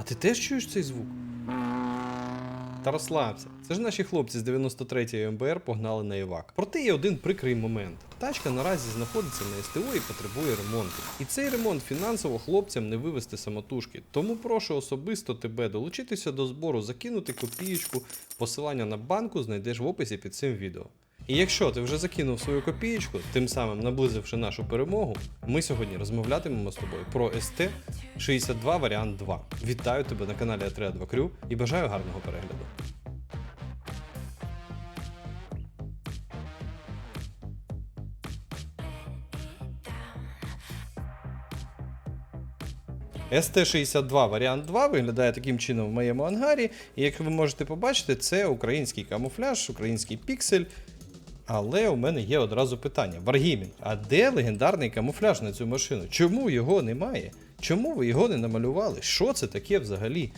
А ти теж чуєш цей звук? Та розслабся. Це ж наші хлопці з 93-ї МБР погнали на івак. Проте є один прикрий момент. Тачка наразі знаходиться на СТО і потребує ремонту. І цей ремонт фінансово хлопцям не вивести самотужки. Тому прошу особисто тебе долучитися до збору, закинути копієчку. Посилання на банку знайдеш в описі під цим відео. І якщо ти вже закинув свою копієчку, тим самим наблизивши нашу перемогу, ми сьогодні розмовлятимемо з тобою про ST 62 варіант 2. Вітаю тебе на каналі Атреа 2 Крю і бажаю гарного перегляду. ST62 варіант 2 виглядає таким чином в моєму ангарі. І як ви можете побачити, це український камуфляж, український піксель. Але у мене є одразу питання: Варгімін, а де легендарний камуфляж на цю машину? Чому його немає? Чому ви його не намалювали? Що це таке взагалі?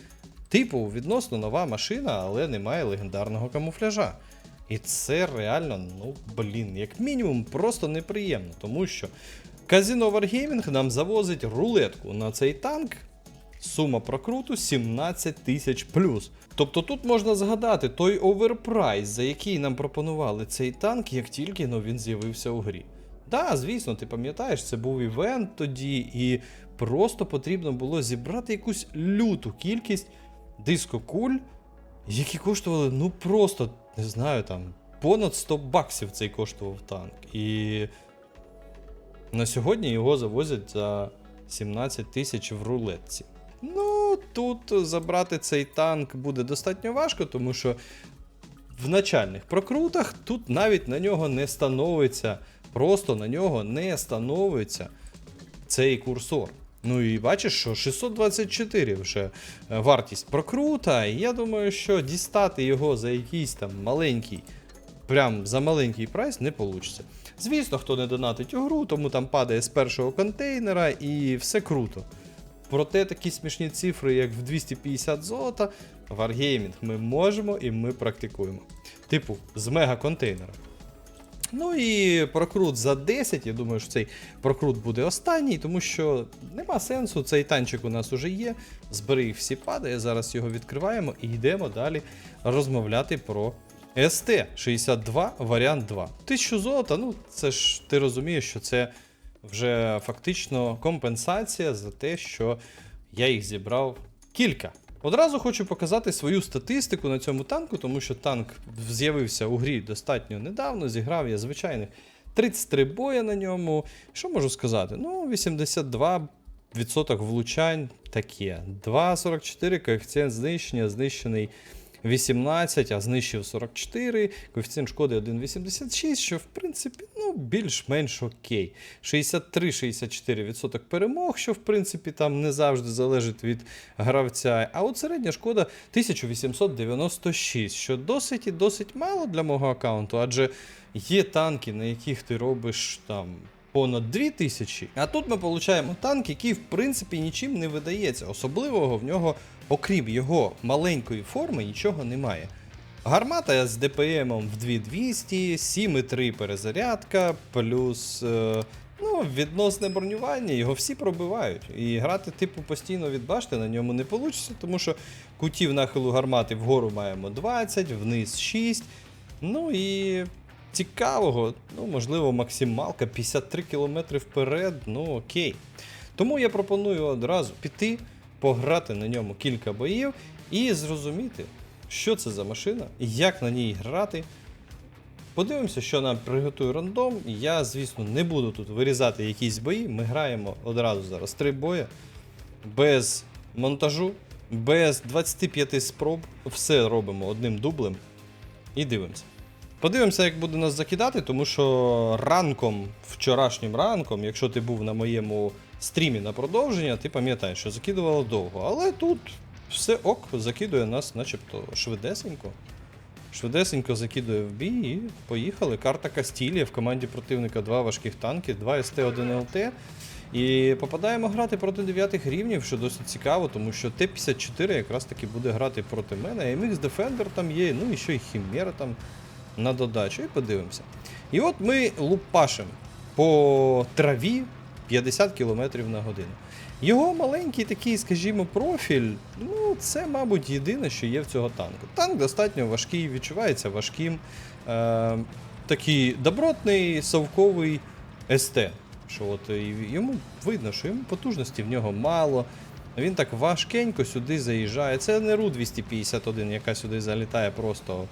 Типу, відносно нова машина, але немає легендарного камуфляжа. І це реально, ну блін, як мінімум, просто неприємно, тому що Казіно Wargaming нам завозить рулетку на цей танк. Сума прокруту 17 тисяч плюс. Тобто тут можна згадати той оверпрайс, за який нам пропонували цей танк, як тільки ну, він з'явився у грі. Да, звісно, ти пам'ятаєш, це був івент тоді, і просто потрібно було зібрати якусь люту кількість дискокуль, які коштували, ну просто, не знаю, там, понад 100 баксів цей коштував танк. І на сьогодні його завозять за 17 тисяч в рулетці. Ну, тут забрати цей танк буде достатньо важко, тому що в начальних прокрутах тут навіть на нього не становиться, просто на нього не становиться цей курсор. Ну і бачиш, що 624 вже е, вартість прокрута, і я думаю, що дістати його за якийсь там маленький, прям за маленький прайс не вийде. Звісно, хто не донатить у гру, тому там падає з першого контейнера і все круто. Проте такі смішні цифри, як в 250 золота, Wargaming ми можемо і ми практикуємо. Типу, з мега контейнера. Ну і прокрут за 10. Я думаю, що цей прокрут буде останній, тому що нема сенсу. Цей танчик у нас уже є. Збери їх всі падає. Зараз його відкриваємо і йдемо далі розмовляти про ST62 варіант 2. 1000 золота, ну це ж ти розумієш, що це вже фактично компенсація за те, що я їх зібрав кілька. Одразу хочу показати свою статистику на цьому танку, тому що танк з'явився у грі достатньо недавно. Зіграв я звичайних 33 боя на ньому. Що можу сказати? Ну, 82% влучань таке. 2,44 коефіцієнт знищення, знищений 18, а знищив 44, коефіцієнт шкоди 1,86, що в принципі ну, більш-менш окей. 63-64% перемог, що в принципі там не завжди залежить від гравця. А от середня шкода 1896, що досить і досить мало для мого аккаунту, адже є танки, на яких ти робиш там. Понад 2000, а тут ми отримуємо танк, який в принципі нічим не видається. Особливого в нього, окрім його маленької форми, нічого немає. Гармата з ДПМ в 2200, 7,3 перезарядка, плюс е, ну, відносне бронювання, його всі пробивають. І грати, типу, постійно від башти на ньому не вийде, тому що кутів нахилу гармати вгору маємо 20, вниз 6. Ну і цікавого, ну, можливо, максималка 53 км вперед, ну окей. Тому я пропоную одразу піти, пограти на ньому кілька боїв і зрозуміти, що це за машина, як на ній грати. Подивимося, що нам приготує рандом. Я, звісно, не буду тут вирізати якісь бої. Ми граємо одразу зараз три бої, без монтажу, без 25 спроб. Все робимо одним дублем і дивимося. Подивимося, як буде нас закидати, тому що ранком, вчорашнім ранком, якщо ти був на моєму стрімі на продовження, ти пам'ятаєш, що закидувало довго. Але тут все ок, закидує нас, начебто, швидесенько. Швидесенько закидує в бій і поїхали. Карта Кастілія в команді противника два важких танки, 2 СТ-1 ЛТ. І попадаємо грати проти 9 рівнів, що досить цікаво, тому що Т-54 якраз таки буде грати проти мене. MX Defender там є, ну і ще й Хімера там на додачу. І подивимося. І от ми лупашимо по траві 50 км на годину. Його маленький такий, скажімо, профіль, ну, це, мабуть, єдине, що є в цього танку. Танк достатньо важкий, відчувається важким. Е, такий добротний совковий СТ. Що от йому видно, що йому потужності в нього мало. Він так важкенько сюди заїжджає. Це не Ру 251, яка сюди залітає просто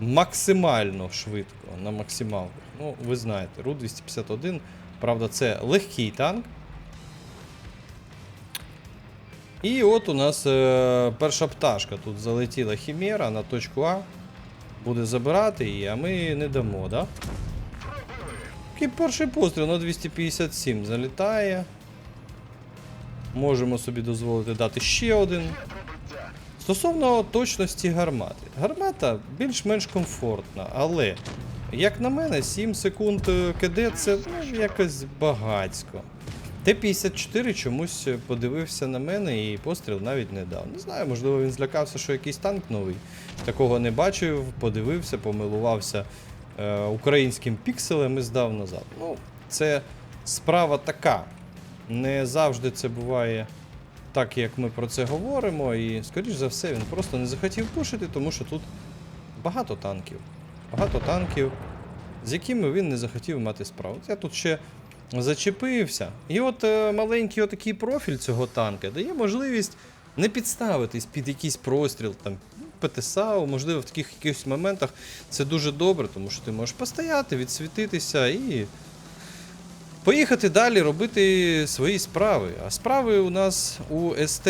максимально швидко, на максималках. Ну, ви знаєте, Ру 251, правда, це легкий танк. І от у нас е, перша пташка. Тут залетіла Хімера на точку А. Буде забирати її, а ми не дамо, да? Такий перший постріл на 257 залітає. Можемо собі дозволити дати ще один. Стосовно точності гармати. Гармата більш-менш комфортна, але, як на мене, 7 секунд е, КД це ну, якось багацько. Т-54 чомусь подивився на мене і постріл навіть не дав. Не знаю, можливо, він злякався, що якийсь танк новий. Такого не бачив, подивився, помилувався е, українським пікселем і здав назад. Ну, це справа така. Не завжди це буває так, як ми про це говоримо, і, скоріш за все, він просто не захотів пушити, тому що тут багато танків. Багато танків, з якими він не захотів мати справу. Я тут ще зачепився. І от е, маленький отакий профіль цього танка дає можливість не підставитись під якийсь простріл, там, ПТСАУ, можливо, в таких якихось моментах це дуже добре, тому що ти можеш постояти, відсвітитися і поїхати далі робити свої справи. А справи у нас у СТ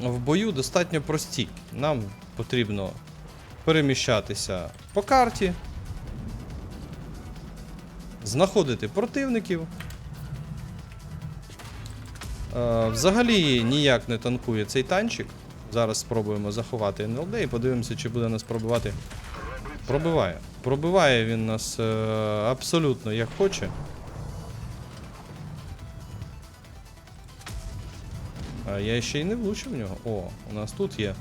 в бою достатньо прості. Нам потрібно переміщатися по карті, знаходити противників. Е, Взагалі ніяк не танкує цей танчик. Зараз спробуємо заховати НЛД і подивимося, чи буде нас пробивати. Пробиває. Пробиває він нас е, абсолютно як хоче. А я ще й не влучив в нього. О, у нас тут є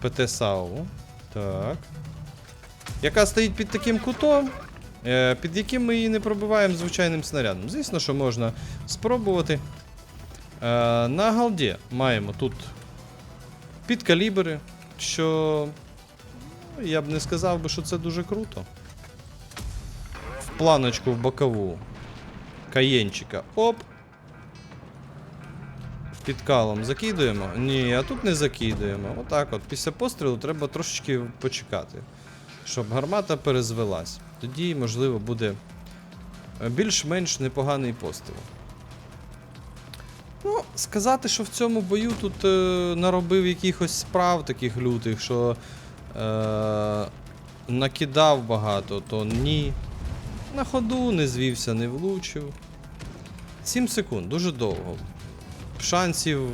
ПТ САУ. Так. Яка стоїть під таким кутом, е, під яким ми її не пробиваємо звичайним снарядом. Звісно, що можна спробувати. Е, на галді маємо тут підкалібри, що ну, я б не сказав би, що це дуже круто. В планочку в бокову. Каєнчика. Оп. Під калом закидуємо? Ні, а тут не закидуємо. Отак от. Після пострілу треба трошечки почекати, щоб гармата перезвелась. Тоді, можливо, буде е, більш-менш непоганий постріл. Ну, сказати, що в цьому бою тут е, наробив якихось справ таких лютих, що е, накидав багато, то ні. На ходу не звівся, не влучив. 7 секунд, дуже довго. Шансів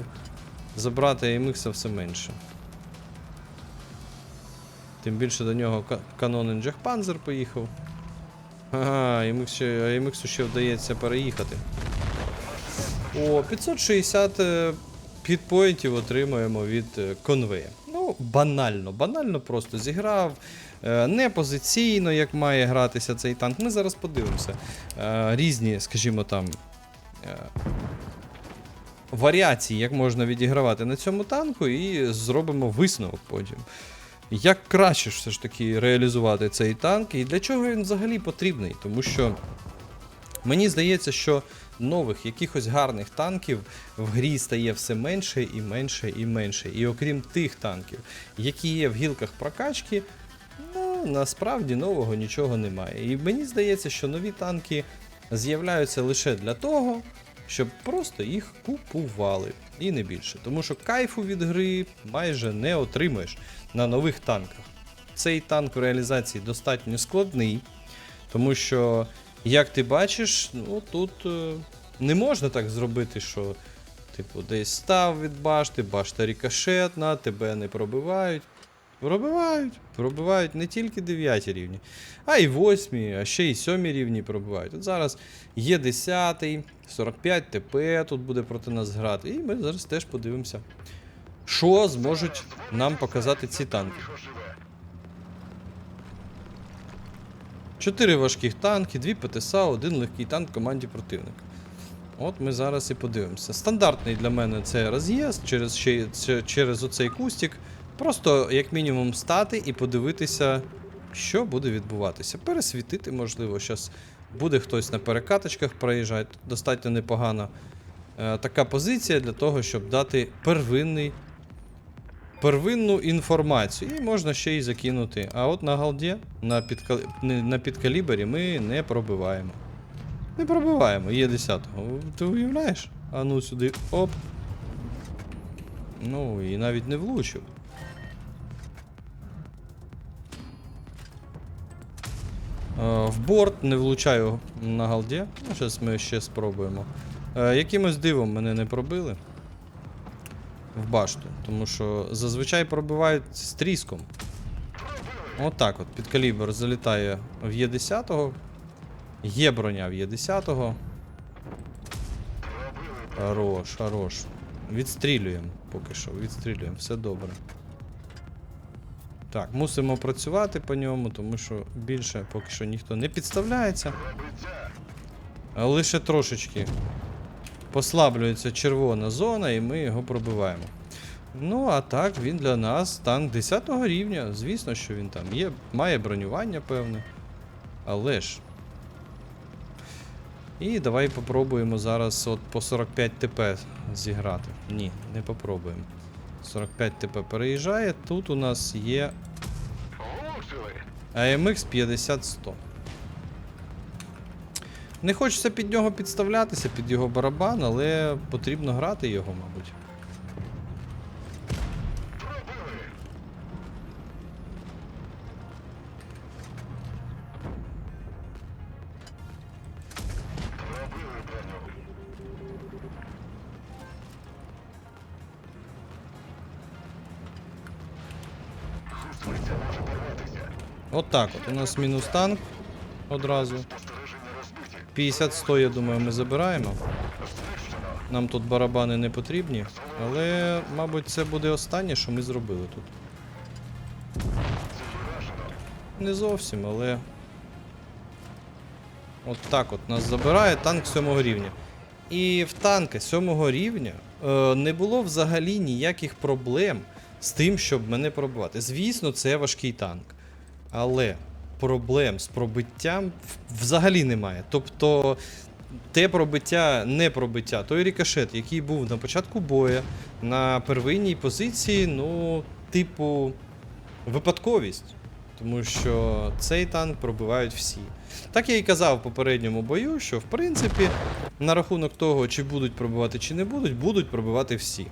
забрати AMX все менше. Тим більше до нього ка- канонен Джехпанзер поїхав. Ага, AMX ще, ще вдається переїхати. О, 560 е, підпоінтів отримуємо від е, конвея. Ну, банально, банально просто зіграв. е, Не позиційно, як має гратися цей танк. Ми зараз подивимося. Різні, скажімо там. Варіації, як можна відігравати на цьому танку, і зробимо висновок потім. Як краще все ж таки реалізувати цей танк, і для чого він взагалі потрібний? Тому що Мені здається, що нових якихось гарних танків в грі стає все менше і менше і менше. І окрім тих танків, які є в гілках прокачки, ну насправді нового нічого немає. І мені здається, що нові танки з'являються лише для того, щоб просто їх купували. І не більше. Тому що кайфу від гри майже не отримаєш на нових танках. Цей танк в реалізації достатньо складний, тому що як ти бачиш, ну тут е, не можна так зробити, що типу десь став від башти, башта рікошетна, тебе не пробивають. Пробивають, пробивають не тільки 9 рівні, а й 8, а ще й 7 рівні пробивають. От зараз є 10, 45 ТП тут буде проти нас грати. І ми зараз теж подивимося, що зможуть нам показати ці танки. Чотири важких танки, дві ПТСА, один легкий танк в команді противника. От ми зараз і подивимося. Стандартний для мене це роз'їзд через, через оцей кустик. Просто, як мінімум, стати і подивитися, що буде відбуватися. Пересвітити, можливо, зараз буде хтось на перекаточках проїжджати. Достатньо непогана е, така позиція для того, щоб дати первинний, первинну інформацію. І можна ще й закинути. А от на галді, на, підка... на підкалібері ми не пробиваємо. Не пробиваємо, є 10-го. Ти уявляєш? А ну сюди. Оп. Ну, і навіть не влучив. В борт не влучаю на галді. Ну, зараз ми ще спробуємо. Е, Якимось дивом мене не пробили. В башту. Тому що зазвичай пробивають з тріском. Отак от, під калібр залітає в Є10. Є броня в Є10. Хорош, хорош. Відстрілюємо поки що, відстрілюємо, все добре. Так, мусимо працювати по ньому, тому що більше поки що ніхто не підставляється. Лише трошечки послаблюється червона зона, і ми його пробиваємо. Ну, а так, він для нас танк 10 рівня. Звісно, що він там є, має бронювання певне. Але ж. І давай попробуємо зараз от по 45 ТП зіграти. Ні, не попробуємо. 45 ТП переїжджає. Тут у нас є AMX 50-100. Не хочеться під нього підставлятися, під його барабан, але потрібно грати його, мабуть. Так от. У нас мінус танк одразу. 50-100, я думаю, ми забираємо. Нам тут барабани не потрібні, але, мабуть, це буде останнє, що ми зробили тут. Не зовсім, але. От так от нас забирає танк 7 рівня. І в танка 7 рівня е, не було взагалі ніяких проблем з тим, щоб мене пробивати. Звісно, це важкий танк. Але проблем з пробиттям взагалі немає. Тобто, те пробиття, не пробиття, той рікошет, який був на початку боя, на первинній позиції, ну, типу, випадковість. Тому що цей танк пробивають всі. Так я і казав в попередньому бою, що в принципі на рахунок того, чи будуть пробивати, чи не будуть, будуть пробивати всі.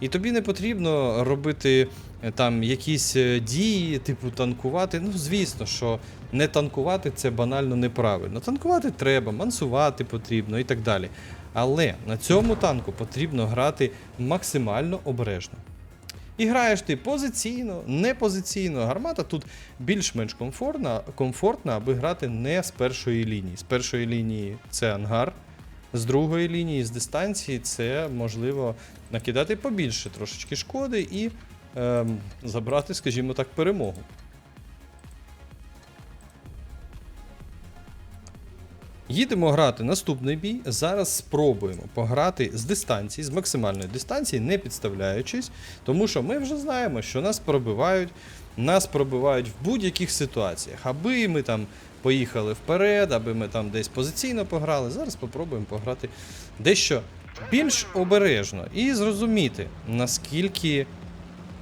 І тобі не потрібно робити е, там якісь е, дії, типу танкувати. Ну, звісно, що не танкувати це банально неправильно. Танкувати треба, мансувати потрібно і так далі. Але на цьому танку потрібно грати максимально обережно. І граєш ти позиційно, не позиційно. Гармата тут більш-менш комфортна, комфортна, аби грати не з першої лінії. З першої лінії це ангар, з другої лінії, з дистанції, це можливо накидати побільше трошечки шкоди і ем, забрати, скажімо так, перемогу. Їдемо грати наступний бій. Зараз спробуємо пограти з дистанції, з максимальної дистанції, не підставляючись, тому що ми вже знаємо, що нас пробивають, нас пробивають в будь-яких ситуаціях. Аби ми там поїхали вперед, аби ми там десь позиційно пограли. Зараз спробуємо пограти дещо більш обережно і зрозуміти, наскільки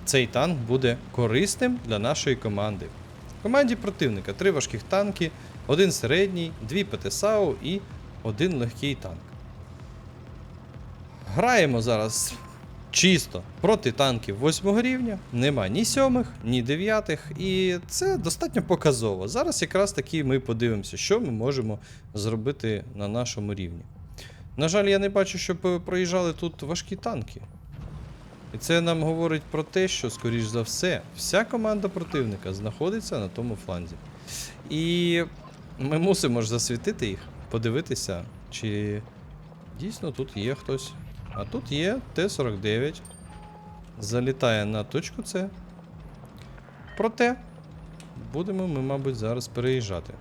цей танк буде корисним для нашої команди. В команді противника три важких танки, один середній, дві ПТСАУ і один легкий танк. Граємо зараз чисто проти танків 8 рівня, нема ні сьомих, ні дев'ятих, і це достатньо показово. Зараз якраз таки ми подивимося, що ми можемо зробити на нашому рівні. На жаль, я не бачу, щоб проїжджали тут важкі танки. І це нам говорить про те, що, скоріш за все, вся команда противника знаходиться на тому фланзі. І ми мусимо ж засвітити їх, подивитися, чи дійсно тут є хтось. А тут є Т-49. Залітає на точку С. Проте будемо ми, мабуть, зараз переїжджати.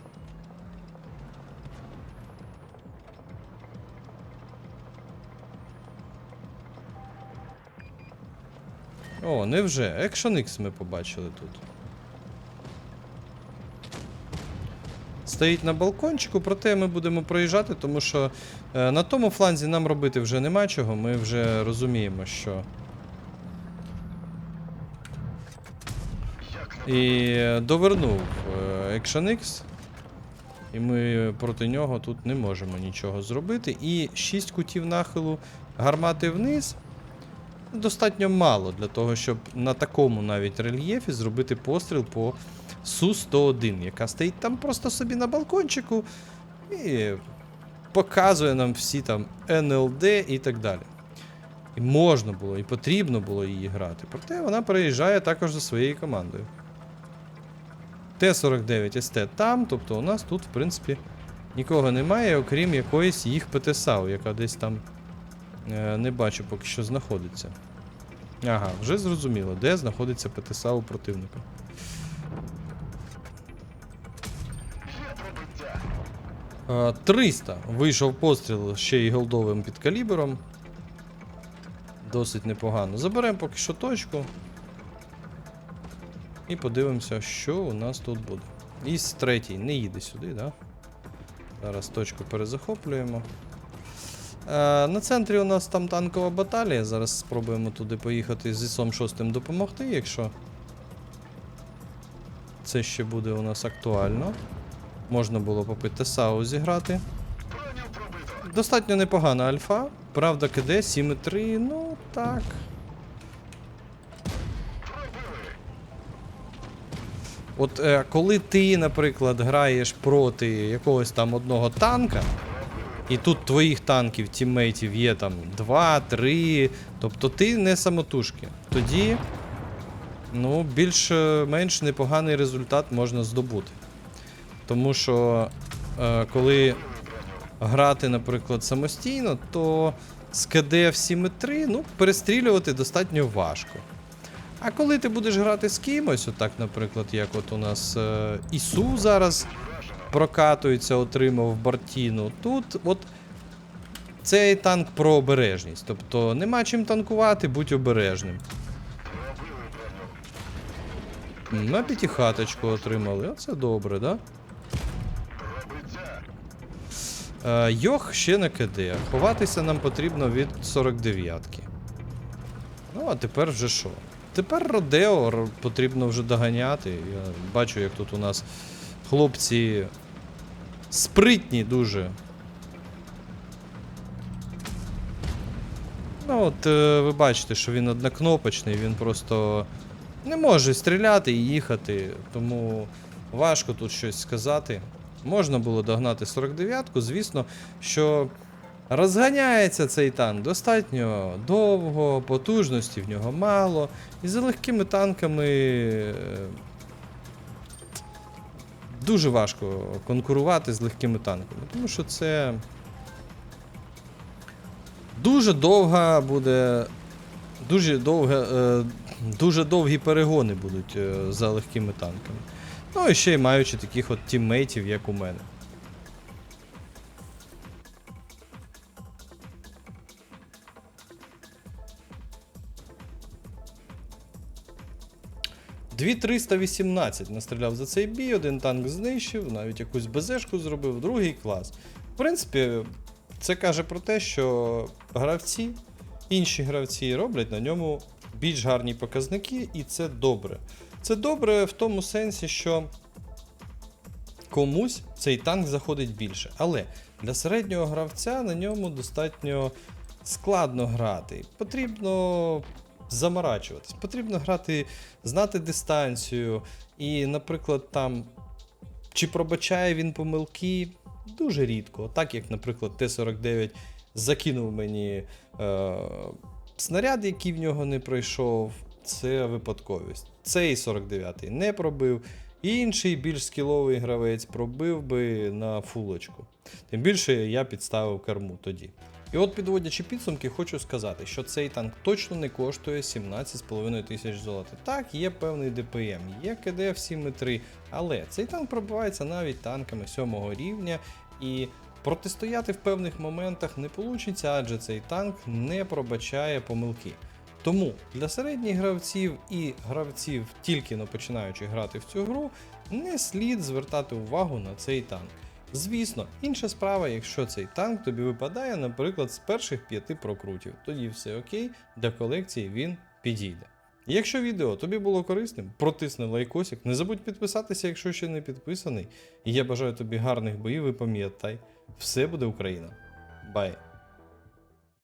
О, невже? Action X ми побачили тут. Стоїть на балкончику, проте ми будемо проїжджати, тому що е, на тому фланзі нам робити вже нема чого. Ми вже розуміємо, що. І довернув е, Action X. І ми проти нього тут не можемо нічого зробити. І 6 кутів нахилу гармати вниз. Достатньо мало для того, щоб на такому навіть рельєфі зробити постріл по Су-101, яка стоїть там просто собі на балкончику і показує нам всі там НЛД і так далі. І можна було, і потрібно було її грати. Проте вона переїжджає також за своєю командою. Т-49 СТ там, тобто у нас тут, в принципі, нікого немає, окрім якоїсь їх ПТСАУ, яка десь там не бачу поки що знаходиться. Ага, вже зрозуміло, де знаходиться ПТСАУ противника. Е, 300. Вийшов постріл ще й голдовим підкалібером. Досить непогано. Заберемо поки що точку. І подивимося, що у нас тут буде. Іс третій не їде сюди, да? Зараз точку перезахоплюємо. Е, на центрі у нас там танкова баталія. Зараз спробуємо туди поїхати з ІСом 6 допомогти, якщо це ще буде у нас актуально. Можна було попити САУ зіграти. Достатньо непогана альфа. Правда, КД 7,3, ну так. От е, коли ти, наприклад, граєш проти якогось там одного танка, і тут твоїх танків, тіммейтів є там 2, 3, тобто ти не самотужки. Тоді ну, більш-менш непоганий результат можна здобути. Тому що е, коли грати, наприклад, самостійно, то з КД в 7,3 ну, перестрілювати достатньо важко. А коли ти будеш грати з кимось, отак, наприклад, як от у нас е, Ісу зараз прокатується, отримав Бартіну, тут от цей танк про обережність. Тобто нема чим танкувати, будь обережним. На п'ятихаточку отримали, оце добре, да? Е, Йох ще не КД. Ховатися нам потрібно від 49-ки. Ну, а тепер вже що? Тепер Родео потрібно вже доганяти. Я бачу, як тут у нас хлопці спритні дуже. Ну, от е, ви бачите, що він однокнопочний, він просто не може стріляти і їхати, тому важко тут щось сказати. Можна було догнати 49-ку, звісно, що розганяється цей танк достатньо довго, потужності в нього мало. І за легкими танками е, дуже важко конкурувати з легкими танками, тому що це дуже довга буде. Дуже, довга, е, дуже довгі перегони будуть е, за легкими танками. Ну і ще й маючи таких от тіммейтів, як у мене. Дві 318 настріляв за цей бій, один танк знищив, навіть якусь БЗшку зробив, другий клас. В принципі, це каже про те, що гравці, інші гравці роблять на ньому більш гарні показники, і це добре. Це добре в тому сенсі, що комусь цей танк заходить більше. Але для середнього гравця на ньому достатньо складно грати. Потрібно заморачуватись, потрібно грати, знати дистанцію. І, наприклад, там чи пробачає він помилки дуже рідко. Так як, наприклад, Т-49 закинув мені е, снаряд, який в нього не пройшов. Це випадковість. Цей 49-й не пробив. Інший більш скіловий гравець пробив би на фулочку. Тим більше я підставив керму тоді. І от підводячи підсумки, хочу сказати, що цей танк точно не коштує 17,5 тисяч золота. Так, є певний ДПМ, є КД в 7,3, але цей танк пробивається навіть танками 7 рівня і протистояти в певних моментах не вийде, адже цей танк не пробачає помилки. Тому для середніх гравців і гравців, тільки но починаючих грати в цю гру, не слід звертати увагу на цей танк. Звісно, інша справа, якщо цей танк тобі випадає, наприклад, з перших п'яти прокрутів, тоді все окей, для колекції він підійде. Якщо відео тобі було корисним, протисни лайкосик, не забудь підписатися, якщо ще не підписаний. І я бажаю тобі гарних боїв і пам'ятай, все буде Україна. Бай!